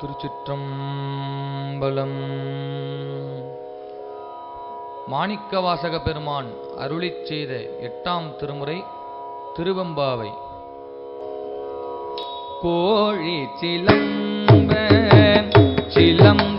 திருச்சிற்றம்பலம். மாணிக்கவாசக பெருமான் அருளி செய்த எட்டாம் திருமுறை திருவெம்பாவை. கோழி சிலம்ப சிலம்ப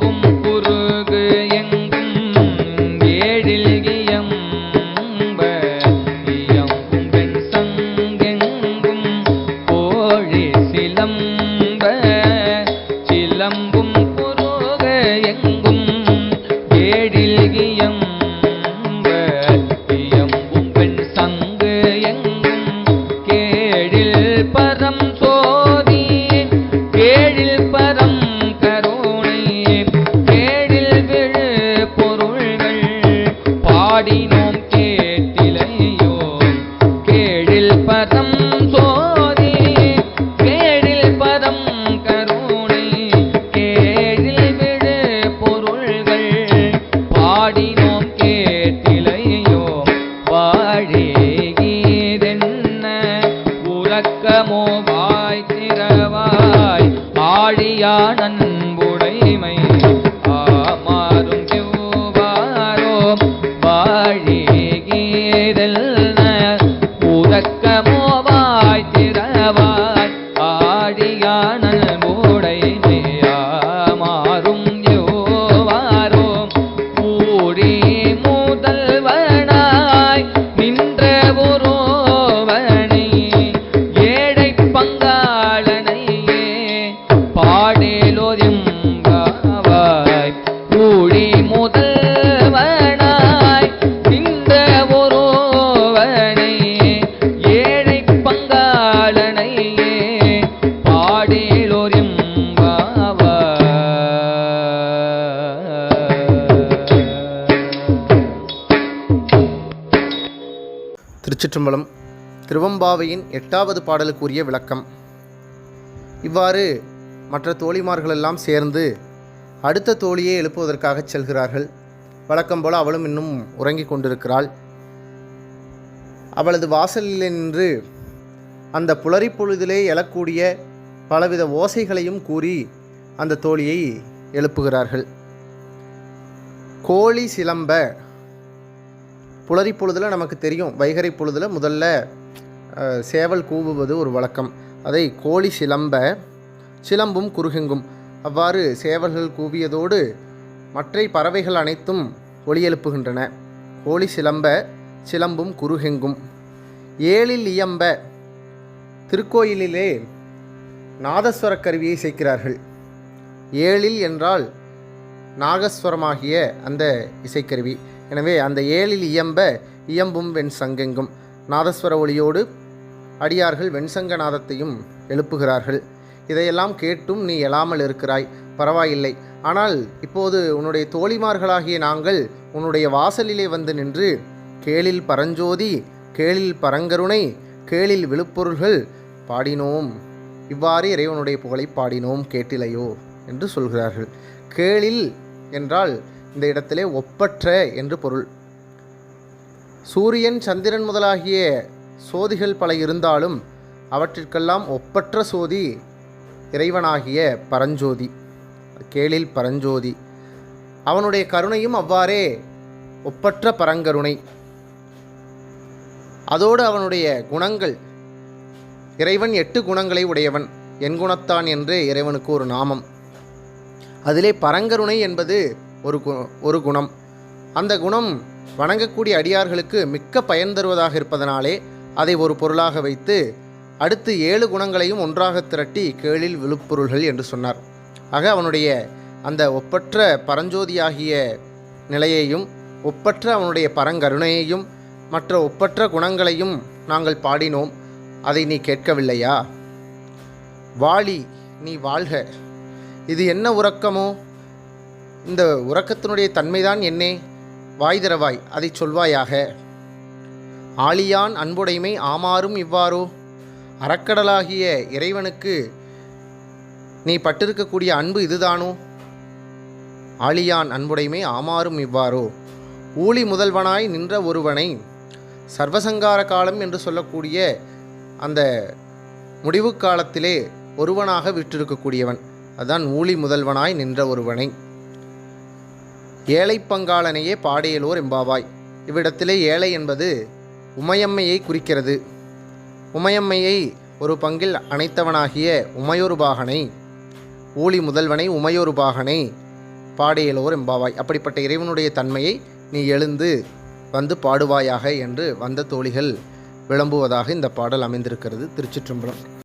பாடினோம் கேட்டிலையோ கேழில் பதம் சோதி கேழில் பதம் கருணை. கேழில் விடு பொருள்கள் பாடினோம் கேட்டிலையோ வாழேகீதென்ன உறக்கமோ வாய் திறவாய். ஆழியானன் திருச்சிற்றம்பலம் திருவம்பாவையின் எட்டாவது பாடலுக்குரிய விளக்கம். இவ்வாறு மற்ற தோழிமார்களெல்லாம் சேர்ந்து அடுத்த தோழியை எழுப்புவதற்காகச் செல்கிறார்கள். வழக்கம் போல அவளும் இன்னும் உறங்கிக் கொண்டிருக்கிறாள். அவளது வாசலில் நின்று அந்த புலரி பொழுதிலே எழக்கூடிய பலவித ஓசைகளையும் கூறி அந்த தோழியை எழுப்புகிறார்கள். கோழி சிலம்ப புலரி பொழுதில் நமக்கு தெரியும். வைகறை பொழுதில் முதல்ல சேவல் கூவுவது ஒரு வழக்கம். அதை கோழி சிலம்ப சிலம்பும் குறுகெங்கும். அவ்வாறு சேவல்கள் கூவியதோடு மற்றை பறவைகள் அனைத்தும் ஒளியெழுப்புகின்றன கோழி சிலம்ப சிலம்பும் குறுகெங்கும். ஏழில் இயம்ப திருக்கோயிலிலே நாதஸ்வர கருவியை சேர்க்கிறார்கள் ஏழில் என்றால் நாகஸ்வரமாகிய அந்த இசைக்கருவி எனவே அந்த ஏழில் இயம்ப இயம்பும் வெண் சங்கெங்கும். நாதஸ்வர ஒளியோடு அடியார்கள் வெண்சங்க நாதத்தையும் எழுப்புகிறார்கள். இதையெல்லாம் கேட்டும் நீ எழாமல் இருக்கிறாய். பரவாயில்லை. ஆனால் இப்போது உன்னுடைய தோழிமார்களாகிய நாங்கள் உன்னுடைய வாசலிலே வந்து நின்று கேளில் பரஞ்சோதி கேளில் பரங்கருணை கேளில் விழுப்பொருள்கள் பாடினோம். இவ்வாறு இறைவனுடைய புகழை பாடினோம். கேட்டிலையோ? என்று சொல்கிறார்கள். கேளில் என்றால் இந்த இடத்திலே ஒப்பற்ற என்று பொருள். சூரியன் சந்திரன் முதலாகிய சோதிகள் பல இருந்தாலும் அவற்றிற்கெல்லாம் ஒப்பற்ற சோதி இறைவனாகிய பரஞ்சோதி கேளில் பரஞ்சோதி. அவனுடைய கருணையும் அவ்வாறே ஒப்பற்ற பரங்கருணை. அதோடு அவனுடைய குணங்கள் இறைவன் எட்டு குணங்களை உடையவன் என் குணத்தான் என்று இறைவனுக்கு ஒரு நாமம். அதிலே பரங்கருணை என்பது ஒரு கு ஒரு குணம். அந்த குணம் வணங்கக்கூடிய அடியார்களுக்கு மிக்க பயன் தருவதாக இருப்பதனாலே அதை ஒரு பொருளாக வைத்து அடுத்து ஏழு குணங்களையும் ஒன்றாக திரட்டி கேளில் விழுப்பொருள்கள் என்று சொன்னார். ஆக அவனுடைய அந்த ஒப்பற்ற பரஞ்சோதியாகிய நிலையையும் ஒப்பற்ற அவனுடைய பரங்கருணையையும் மற்ற ஒப்பற்ற குணங்களையும் நாங்கள் பாடினோம். அதை நீ கேட்கவில்லையா? வாளி நீ வாழ்க. இது என்ன உறக்கமோ? இந்த உறக்கத்தினுடைய தன்மைதான் என்னே? வாய் திறவாய் அதை சொல்வாயாக. ஆழியான் அன்புடைமை ஆமாறும் இவ்வாறோ? அறக்கடலாகிய இறைவனுக்கு நீ பட்டிருக்கக்கூடிய அன்பு இதுதானோ? ஆழியான் அன்புடைமை ஆமாறும் இவ்வாறோ? ஊழி முதல்வனாய் நின்ற ஒருவனை சர்வசங்கார காலம் என்று சொல்லக்கூடிய அந்த முடிவு காலத்திலே ஒருவனாக விற்றிருக்கக்கூடியவன் அதான் ஊழி முதல்வனாய் நின்ற ஒருவனை. ஏழை பங்காளனையே பாடையலோர் எம்பாவாய் இவ்விடத்திலே ஏழை என்பது உமையம்மையை குறிக்கிறது. உமையம்மையை ஒரு பங்கில் அணைத்தவனாகிய உமையொருபாகனை ஊழி முதல்வனை உமையொருபாகனை பாடையலோர் எம்பாவாய் அப்படிப்பட்ட இறைவனுடைய தன்மையை நீ எழுந்து வந்து பாடுவாயாக என்று வந்த தோழிகள் விளம்புவதாக இந்த பாடல் அமைந்திருக்கிறது. திருச்சிற்றம்பலம்.